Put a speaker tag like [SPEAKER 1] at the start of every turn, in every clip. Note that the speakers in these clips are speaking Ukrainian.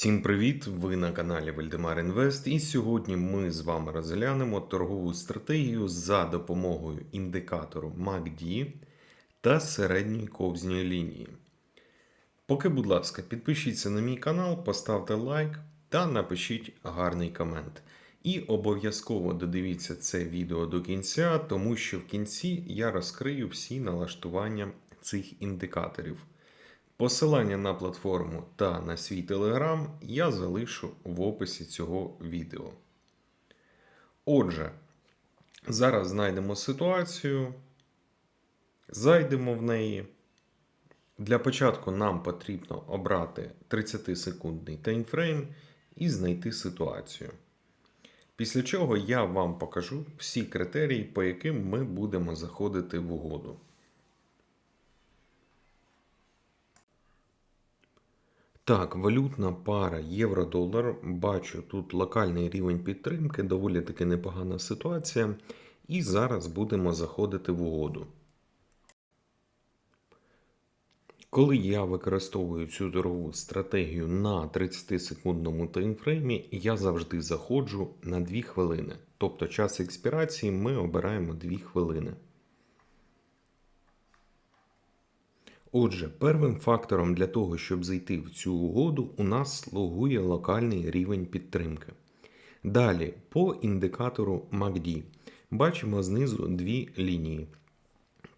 [SPEAKER 1] Всім привіт! Ви на каналі Вальдемар Інвест, і сьогодні ми з вами розглянемо торгову стратегію за допомогою індикатору MACD та середньої ковзної лінії. Поки, будь ласка, підпишіться на мій канал, поставте лайк та напишіть гарний комент. І обов'язково додивіться це відео до кінця, тому що в кінці я розкрию всі налаштування цих індикаторів. Посилання на платформу та на свій телеграм я залишу в описі цього відео. Отже, зараз знайдемо ситуацію, зайдемо в неї. Для початку нам потрібно обрати 30-секундний таймфрейм і знайти ситуацію. Після чого я вам покажу всі критерії, по яким ми будемо заходити в угоду. Так, валютна пара євро-долар. Бачу тут локальний рівень підтримки, доволі таки непогана ситуація. І зараз будемо заходити в угоду. Коли я використовую цю торгову стратегію на 30-секундному таймфреймі, я завжди заходжу на 2 хвилини. Тобто час експірації ми обираємо 2 хвилини. Отже, первим фактором для того, щоб зайти в цю угоду, у нас слугує локальний рівень підтримки. Далі, по індикатору MACD бачимо знизу дві лінії.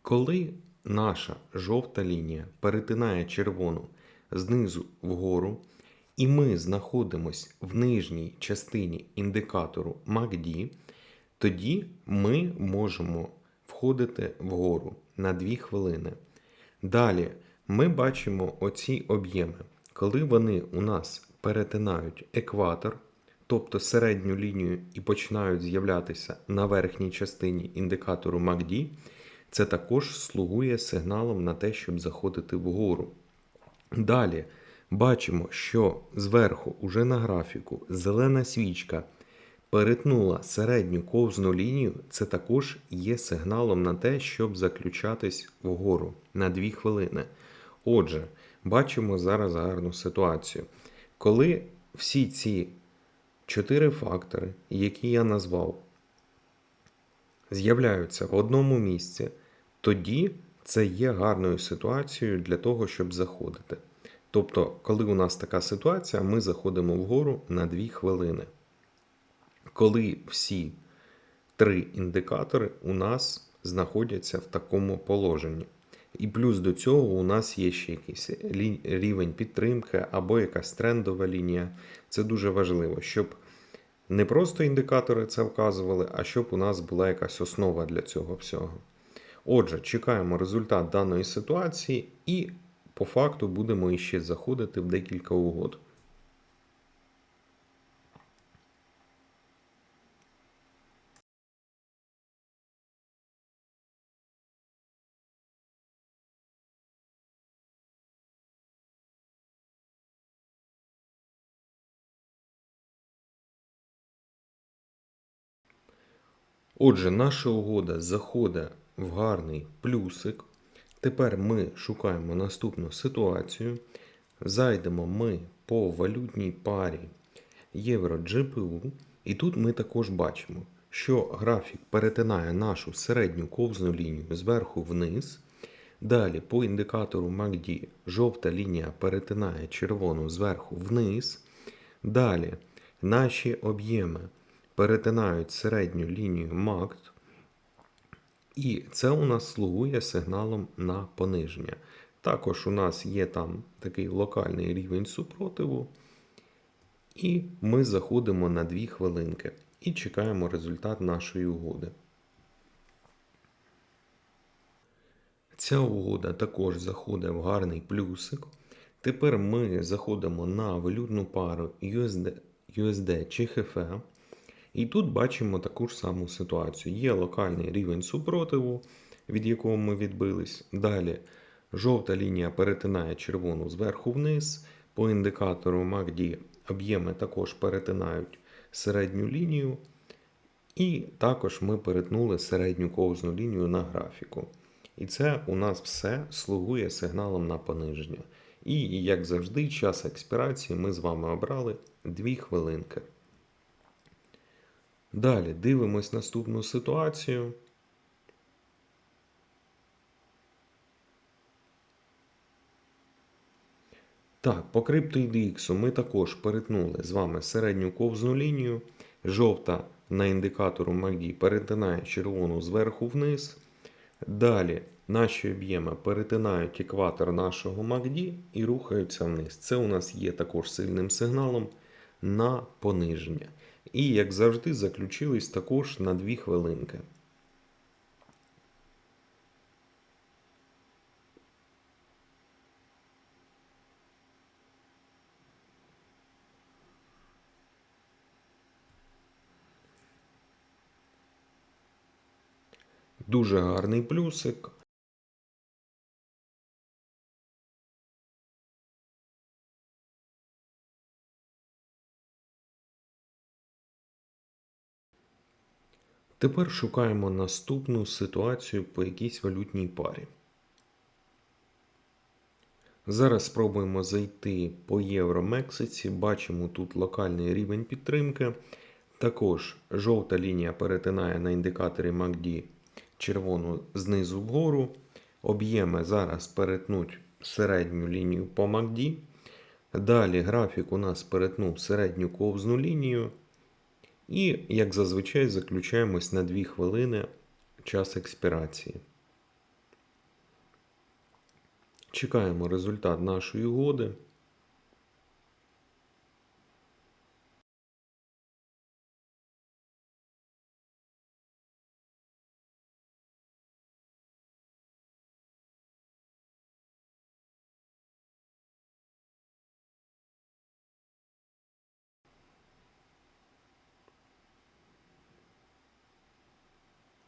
[SPEAKER 1] Коли наша жовта лінія перетинає червону знизу вгору, і ми знаходимося в нижній частині індикатору MACD, тоді ми можемо входити вгору на 2 хвилини. Далі. Ми бачимо оці об'єми, коли вони у нас перетинають екватор, тобто середню лінію, і починають з'являтися на верхній частині індикатору MACD, це також слугує сигналом на те, щоб заходити вгору. Далі. Бачимо, що зверху, уже на графіку, зелена свічка перетнула середню ковзну лінію, це також є сигналом на те, щоб заключатись вгору на 2 хвилини. Отже, бачимо зараз гарну ситуацію. Коли всі ці чотири фактори, які я назвав, з'являються в одному місці, тоді це є гарною ситуацією для того, щоб заходити. Тобто, коли у нас така ситуація, ми заходимо вгору на 2 хвилини коли всі три індикатори у нас знаходяться в такому положенні. І плюс до цього у нас є ще якийсь рівень підтримки або якась трендова лінія. Це дуже важливо, щоб не просто індикатори це вказували, а щоб у нас була якась основа для цього всього. Отже, чекаємо результат даної ситуації і по факту будемо іще заходити в декілька угод. Отже, наша угода заходить в гарний плюсик. Тепер ми шукаємо наступну ситуацію. Зайдемо ми по валютній парі євро GPU. І тут ми також бачимо, що графік перетинає нашу середню ковзну лінію зверху вниз. Далі по індикатору MACD жовта лінія перетинає червону зверху вниз. Далі наші об'єми перетинають середню лінію МАКТ, і це у нас слугує сигналом на пониження. Також у нас є там такий локальний рівень супротиву. І ми заходимо на 2 хвилинки і чекаємо результат нашої угоди. Ця угода також заходить в гарний плюсик. Тепер ми заходимо на валютну пару USD, USD чи HF. І тут бачимо таку ж саму ситуацію. Є локальний рівень супротиву, від якого ми відбились. Далі жовта лінія перетинає червону зверху вниз. По індикатору MACD об'єми також перетинають середню лінію. І також ми перетнули середню ковзну лінію на графіку. І це у нас все слугує сигналом на пониження. І, як завжди, час експірації ми з вами обрали 2 хвилинки. Далі дивимось наступну ситуацію. Так, по CryptoIDX ми також перетнули з вами середню ковзну лінію. Жовта на індикатору MACD перетинає червону зверху вниз. Далі наші об'єми перетинають екватор нашого MACD і рухаються вниз. Це у нас є також сильним сигналом на пониження. І, як завжди, заключились також на 2 хвилинки. Дуже гарний плюсик. Тепер шукаємо наступну ситуацію по якійсь валютній парі. Зараз спробуємо зайти по євро Мексиці. Бачимо тут локальний рівень підтримки. Також жовта лінія перетинає на індикаторі MACD червону знизу вгору. Об'єми зараз перетнуть середню лінію по MACD. Далі графік у нас перетнув середню ковзну лінію. І, як зазвичай, заключаємось на 2 хвилини час експірації. Чекаємо результат нашої угоди.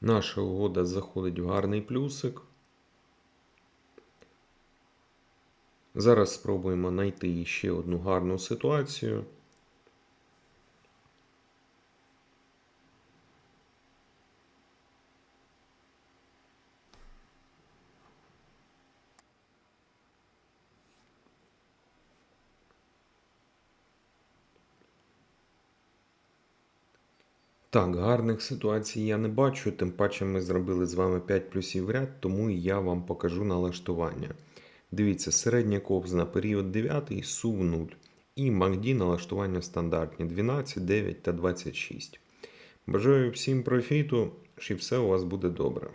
[SPEAKER 1] Наша угода заходить в гарний плюсик. Зараз спробуємо знайти ще одну гарну ситуацію. Так, гарних ситуацій я не бачу, тим паче ми зробили з вами 5 плюсів в ряд, тому я вам покажу налаштування. Дивіться, середня ковзна період 9, сув 0. І MACD налаштування стандартні 12, 9 та 26. Бажаю всім профіту, що все у вас буде добре.